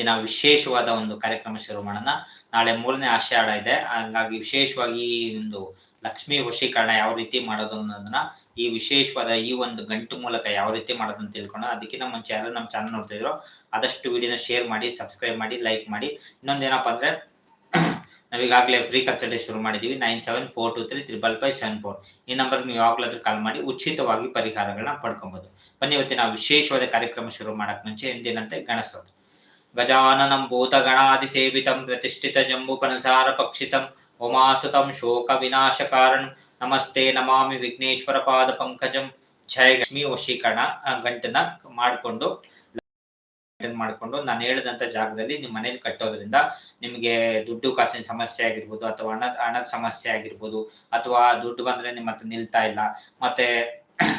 ದಿನ ವಿಶೇಷವಾದ ಒಂದು ಕಾರ್ಯಕ್ರಮ ಶುರು ಮಾಡೋಣ. ನಾಳೆ ಮೂರನೇ ಆಷಾಢ ಇದೆ. ಹಾಗಾಗಿ ವಿಶೇಷವಾಗಿ ಈ ಒಂದು ಲಕ್ಷ್ಮೀ ವಶೀಕರಣ ಯಾವ ರೀತಿ ಮಾಡೋದು ಅನ್ನೋದನ್ನ ಈ ವಿಶೇಷವಾದ ಈ ಒಂದು ಗಂಟು ಮೂಲಕ ಯಾವ ರೀತಿ ಮಾಡೋದು ಅಂತ ತಿಳ್ಕೊಂಡು ಅದಕ್ಕಿಂತ ಮುಂಚೆ ಯಾರು ನಮ್ಮ ಚಾನಲ್ ನೋಡ್ತಿದ್ರು ಆದಷ್ಟು ವಿಡಿಯೋನ ಶೇರ್ ಮಾಡಿ ಸಬ್ಸ್ಕ್ರೈಬ್ ಮಾಡಿ ಲೈಕ್ ಮಾಡಿ. ಇನ್ನೊಂದೇನಪ್ಪ ಅಂದ್ರೆ ನಾವೀಗಾಗಲೇ ಫ್ರೀ ಕನ್ಸಲ್ಟೇಷನ್ ಶುರು ಮಾಡಿದ್ದೀವಿ nine seven four two three triple five seven four ಈ ನಂಬರ್ ನೀವು ಯಾವಾಗಲಾದ್ರೂ ಕಾಲ್ ಮಾಡಿ, ಉಚಿತವಾಗಿ ಪರಿಹಾರಗಳನ್ನ ಪಡ್ಕೊಬೋದು. ಬನ್ನಿ, ಇವತ್ತಿನ ವಿಶೇಷವಾದ ಕಾರ್ಯಕ್ರಮ ಶುರು ಮಾಡಕ್ ಮುಂಚೆ ಎಂದಿನಂತೆ ಗಣಸೋದು ಪಕ್ಷಿತಂ ಉಮಾಸುತಂ ಶೋಕ ವಿನಾಶಕಾರಣ ನಮಸ್ತೆ ನಮಾಮಿ ವಿಘ್ನೇಶ್ವರ ಪಾದ ಪಂಕಜಂ ಜಯ ಲಕ್ಷ್ಮಿ ವಶೀಕರಣ ಗಂಟನ್ನ ಮಾಡಿಕೊಂಡು ಮಾಡಿಕೊಂಡು ನಾನು ಹೇಳಿದಂತ ಜಾಗದಲ್ಲಿ ನಿಮ್ಮ ಮನೇಲಿ ಕಟ್ಟೋದ್ರಿಂದ ನಿಮಗೆ ದುಡ್ಡು ಕಾಸಿನ ಸಮಸ್ಯೆ ಆಗಿರ್ಬೋದು ಅಥವಾ ಹಣದ ಹಣದ ಸಮಸ್ಯೆ ಆಗಿರ್ಬೋದು ಅಥವಾ ದುಡ್ಡು ಬಂದ್ರೆ ನಿಮ್ಮ ಹತ್ರ ನಿಲ್ತಾ ಇಲ್ಲ. ಮತ್ತೆ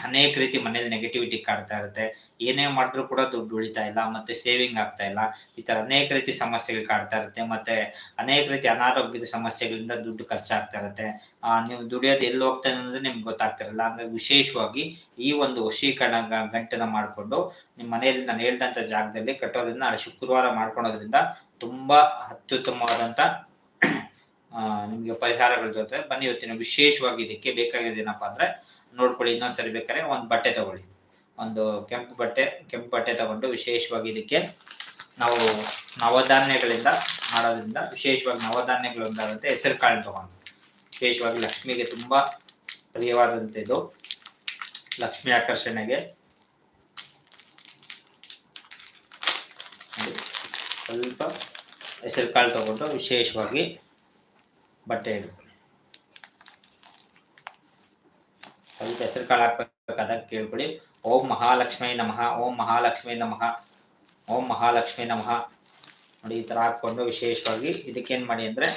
ಅನೇಕ ರೀತಿ ಮನೇಲಿ ನೆಗೆಟಿವಿಟಿ ಕಾಡ್ತಾ ಇರುತ್ತೆ. ಏನೇ ಮಾಡಿದ್ರು ಕೂಡ ದುಡ್ಡು ಉಳಿತಾ ಇಲ್ಲ, ಮತ್ತೆ ಸೇವಿಂಗ್ ಆಗ್ತಾ ಇಲ್ಲ. ಈ ತರ ಅನೇಕ ರೀತಿ ಸಮಸ್ಯೆಗಳು ಕಾಡ್ತಾ ಇರುತ್ತೆ. ಮತ್ತೆ ಅನೇಕ ರೀತಿ ಅನಾರೋಗ್ಯದ ಸಮಸ್ಯೆಗಳಿಂದ ದುಡ್ಡು ಖರ್ಚಾಗ್ತಾ ಇರುತ್ತೆ. ನೀವು ದುಡಿಯೋದು ಎಲ್ಲಿ ಹೋಗ್ತಾ ಅನ್ನೋದು ನಿಮ್ಗೆ ಗೊತ್ತಾಗ್ತಿರಲ್ಲ. ಅಂದ್ರೆ ವಿಶೇಷವಾಗಿ ಈ ಒಂದು ವಶೀಕರಣ ಗಂಟೆನ ಮಾಡಿಕೊಂಡು ನಿಮ್ಮ ಮನೆಯಲ್ಲಿ ನಾನು ಹೇಳಿದಂತ ಜಾಗದಲ್ಲಿ ಕಟ್ಟೋದ್ರಿಂದ ಶುಕ್ರವಾರ ಮಾಡ್ಕೊಳೋದ್ರಿಂದ ತುಂಬಾ ಅತ್ಯುತ್ತಮವಾದಂತ ನಿಮ್ಗೆ ಪರಿಹಾರಗಳ ಜೊತೆ ಬನ್ನಿ ಇವತ್ತಿನ ವಿಶೇಷವಾಗಿ ಇದಕ್ಕೆ ಬೇಕಾಗಿದ್ದೇನಪ್ಪ ಅಂದ್ರೆ ನೋಡ್ಕೊಳ್ಳಿ, ಇನ್ನೊಂದ್ಸರಿ ಬೇಕಾದ್ರೆ ಒಂದು ಬಟ್ಟೆ ತಗೊಳ್ಳಿ. ಒಂದು ಕೆಂಪು ಬಟ್ಟೆ ಕೆಂಪು ಬಟ್ಟೆ ತಗೊಂಡು ವಿಶೇಷವಾಗಿ ಇದಕ್ಕೆ ನಾವು ನವಧಾನ್ಯಗಳಿಂದ ಮಾಡೋದ್ರಿಂದ, ವಿಶೇಷವಾಗಿ ನವಧಾನ್ಯಗಳು ಒಂದಾದಂತೆ ಹೆಸರು ಕಾಳು ತಗೊಂಡು. ವಿಶೇಷವಾಗಿ ಲಕ್ಷ್ಮಿಗೆ ತುಂಬಾ ಪ್ರಿಯವಾದಂತ ಇದು. ಲಕ್ಷ್ಮಿ ಆಕರ್ಷಣೆಗೆ. ಸ್ವಲ್ಪ ಹೆಸರು ಕಾಳು ತಗೊಂಡು ವಿಶೇಷವಾಗಿ ಬಟ್ಟೆ ಅದಕ್ಕೆ ಹೆಸರು ಕಾಳು ಅದಕ್ಕೆ ಕೇಳ್ಕೊಳ್ಳಿ ಓಂ ಮಹಾಲಕ್ಷ್ಮಿ ನಮಃ, ಓಂ ಮಹಾಲಕ್ಷ್ಮಿ ನಮಃ, ಓಂ ಮಹಾಲಕ್ಷ್ಮಿ ನಮಃ. ನೋಡಿ, ಈ ಥರ ಹಾಕ್ಕೊಂಡು ವಿಶೇಷವಾಗಿ ಇದಕ್ಕೇನು ಮಾಡಿ ಅಂದರೆ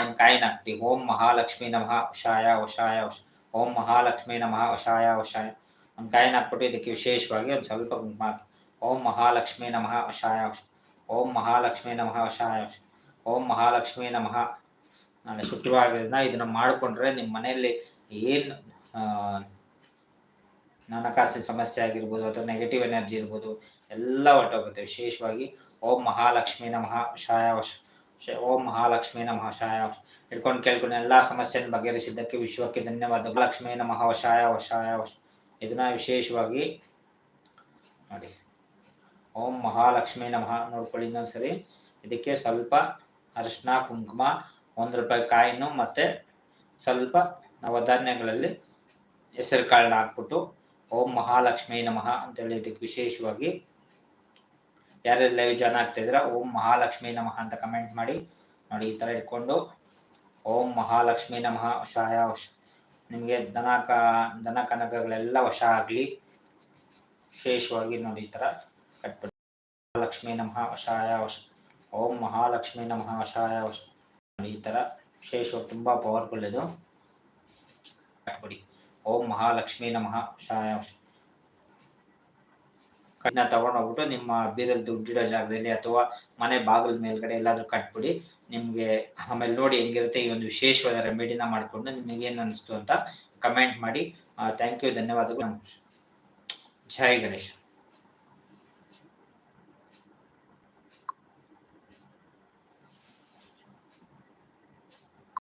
ಒಂದು ಕಾಯಿನ ಹಾಕ್ತಿ ಓಂ ಮಹಾಲಕ್ಷ್ಮಿ ನಮಃ ಉಷಾಯ ವಶಾಯ ಉಷ ಓಂ ಮಹಾಲಕ್ಷ್ಮಿ ನಮಃ ಉಷಾಯ ವಶಾಯ. ಒಂದು ಕಾಯಿನ ಹಾಕ್ಬಿಟ್ಟು ಇದಕ್ಕೆ ವಿಶೇಷವಾಗಿ ಒಂದು ಸ್ವಲ್ಪ ಕುಂಕುಮ ಹಾಕಿ. ಓಂ ಮಹಾಲಕ್ಷ್ಮಿ ನಮಃ ಉಷಾಯ ಉಷ ಓಂ ಮಹಾಲಕ್ಷ್ಮಿ ನಮಃ, ವಶಾಯ ಉಷ ಓಂ ಮಹಾಲಕ್ಷ್ಮಿ ನಮಃ. ನಾಳೆ ಶುಕ್ರವಾರದಿಂದ ಇದನ್ನ ಮಾಡಿಕೊಂಡ್ರೆ ನಿಮ್ಮ ಮನೆಯಲ್ಲಿ ಏನು ಹಣಕಾಸಿನ ಸಮಸ್ಯೆ ಆಗಿರ್ಬೋದು ಅಥವಾ ನೆಗೆಟಿವ್ ಎನರ್ಜಿ ಇರ್ಬೋದು, ಎಲ್ಲ ಹೊಟ್ಟೋಗುತ್ತೆ ವಿಶೇಷವಾಗಿ ಓಂ ಮಹಾಲಕ್ಷ್ಮಿ ನಮಃ, ಶಾಯ ಓಂ ಮಹಾಲಕ್ಷ್ಮಿ ನಮಃ, ಶಾಯ ಹಿಡ್ಕೊಂಡು ಕೇಳ್ಕೊಂಡು ಎಲ್ಲ ಸಮಸ್ಯೆಯನ್ನು ಬಗೆಹರಿಸಿದ್ದಕ್ಕೆ ವಿಶ್ವಕ್ಕೆ ಧನ್ಯವಾದ. ಲಕ್ಷ್ಮೀ ನಮಃ ವಶಾಯ ವಶಾಯ ವಶ. ಇದನ್ನ ವಿಶೇಷವಾಗಿ ನೋಡಿ. ಓಂ ಮಹಾಲಕ್ಷ್ಮಿ ನಮಃ ನೋಡ್ಕೊಳ್ಳಿ ಇನ್ನೊಂದ್ಸರಿ. ಇದಕ್ಕೆ ಸ್ವಲ್ಪ ಅರಿಶಿನ, ಕುಂಕುಮ ಒಂದು ರೂಪಾಯಿ ಕಾಯಿನು ಮತ್ತೆ ಸ್ವಲ್ಪ ನವಧಾನ್ಯಗಳಲ್ಲಿ ಹೆಸರು ಕಾಳನ್ನ ಹಾಕ್ಬಿಟ್ಟು, ಓಂ ಮಹಾಲಕ್ಷ್ಮೀ ನಮಃ ಅಂತೇಳಿ ಇದಕ್ಕೆ ವಿಶೇಷವಾಗಿ ಯಾರ್ಯಾರು ಲೈವ್ ಜಾಯ್ನ್ ಆಗ್ತಾ ಇದ್ರ ಓಂ ಮಹಾಲಕ್ಷ್ಮೀ ನಮಃ ಅಂತ ಕಮೆಂಟ್ ಮಾಡಿ. ನೋಡಿ, ಈ ಥರ ಇಟ್ಕೊಂಡು, ಓಂ ಮಹಾಲಕ್ಷ್ಮಿ ನಮಃ, ವಶಾಯ, ವಶ, ನಿಮಗೆ ದನ ಕ ದನ ಕನಕಗಳೆಲ್ಲ ವಶ ಆಗಲಿ. ವಿಶೇಷವಾಗಿ ನೋಡಿ, ಈ ಥರ ಕಟ್ಬಿಟ್ಟು, ಮಹಾಲಕ್ಷ್ಮಿ ನಮಃ, ವಶಾಯ, ವಶ, ಓಂ ಮಹಾಲಕ್ಷ್ಮಿ ನಮಃ, ವಶಾಯ ಈ ಥರ ವಿಶೇಷವಾಗಿ ತುಂಬ ಪವರ್ಫುಲ್ ಇದು. ಕಟ್ಬಿಡಿ ಓಂ ಮಹಾಲಕ್ಷ್ಮೀ ನಮಃ. ಕಣ್ಣ ತಗೊಂಡೋಗ್ಬಿಟ್ಟು ನಿಮ್ಮ ಬೀರಲ್ಲಿ ದುಡ್ಡಿಡೋ ಜಾಗದಲ್ಲಿ ಅಥವಾ ಮನೆ ಬಾಗಿಲ ಮೇಲ್ಗಡೆ ಎಲ್ಲಾದ್ರೂ ಕಟ್ಬಿಡಿ. ನಿಮ್ಗೆ ಆಮೇಲೆ ನೋಡಿ ಹೆಂಗಿರುತ್ತೆ ಈ ಒಂದು ವಿಶೇಷವಾದ ರೆಮಿಡಿನ ಮಾಡಿಕೊಂಡು ನಿಮಗೆ ಏನು ಅನಿಸ್ತು ಅಂತ ಕಮೆಂಟ್ ಮಾಡಿ. ಥ್ಯಾಂಕ್ ಯು ಧನ್ಯವಾದಗಳು. ಜೈ ಗಣೇಶ್.